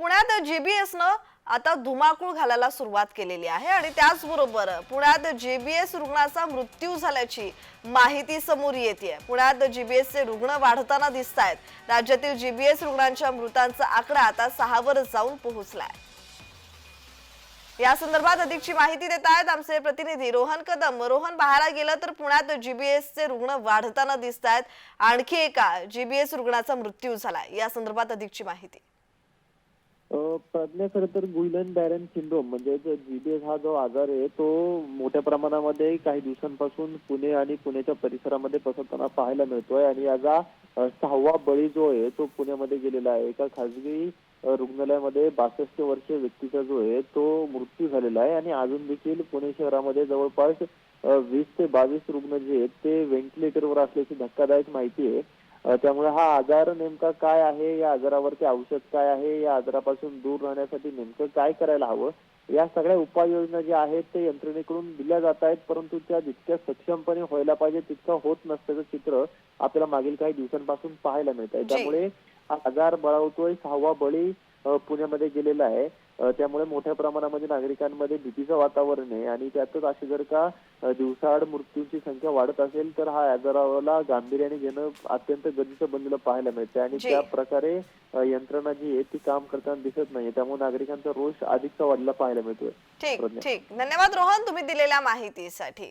पुण्यात जेबीएसनं आता धुमाकूळ घालायला सुरुवात केलेली आहे आणि त्याचबरोबर पुण्यात जीबीएस रुग्णाचा मृत्यू झाल्याची माहिती समोर येते पुण्यात जीबीएसचे रुग्ण वाढताना दिसत आहेत राज्यातील जीबीएस रुग्णांच्या मृतांचा आकडा आता सहावर जाऊन पोहोचलाय. या संदर्भात अधिकची माहिती देत आहेत आमचे प्रतिनिधी रोहन कदम. रोहन पाहायला गेलं तर पुण्यात जीबीएसचे रुग्ण वाढताना दिसत आहेत आणखी एका जीबीएस रुग्णाचा मृत्यू झाला या संदर्भात अधिकची माहिती. प्रज्ञा खरं तर गुइलन बॅरन सिंड्रोम म्हणजे जीबीएस हा जो आजार आहे तो मोठ्या प्रमाणामध्ये काही दिवसांपासून पुणे आणि पुण्याच्या परिसरामध्ये पसरताना पाहायला मिळतोय. आणि याचा सहावा बळी जो आहे तो पुण्यामध्ये गेलेला आहे. एका खासगी रुग्णालयामध्ये बासष्ट वर्षीय व्यक्तीचा जो आहे तो मृत्यू झालेला आहे. आणि अजून देखील पुणे शहरामध्ये जवळपास वीस ते बावीस रुग्ण जे आहेत ते व्हेंटिलेटरवर असल्याची धक्कादायक माहिती आहे. त्यामुळे हा आजार नेमका काय आहे? या आजारावरती औषध काय आहे? या आजारापासून दूर राहण्यासाठी नेमकं काय करायला हवं? या सगळ्या उपाययोजना ज्या आहेत ते यंत्रणेकडून दिल्या जात आहेत परंतु त्या जितक्या सक्षमपणे व्हायला पाहिजे तितकं होत नसल्याचं चित्र आपल्याला मागील काही दिवसांपासून पाहायला मिळत आहे. त्यामुळे हा आजार बळावतोय सहावा बळी पुण्यामध्ये गेलेला आहे. त्यामुळे मोठ्या प्रमाणामध्ये नागरिकांमध्ये भीतीचं वातावरण आहे आणि त्यातच असे जर का दिवसाआड मृत्यूंची संख्या वाढत असेल तर हा आजाराला गांभीर्याने घेणं अत्यंत गरजेचं बनलेलं पाहायला मिळतं आणि. त्या प्रकारे यंत्रणा जी आहे ती काम करताना दिसत नाही त्यामुळे नागरिकांचा रोष अधिकचा वाढला पाहायला मिळतोय. ठीक. ठीक. धन्यवाद रोहन तुम्ही दिलेल्या माहितीसाठी.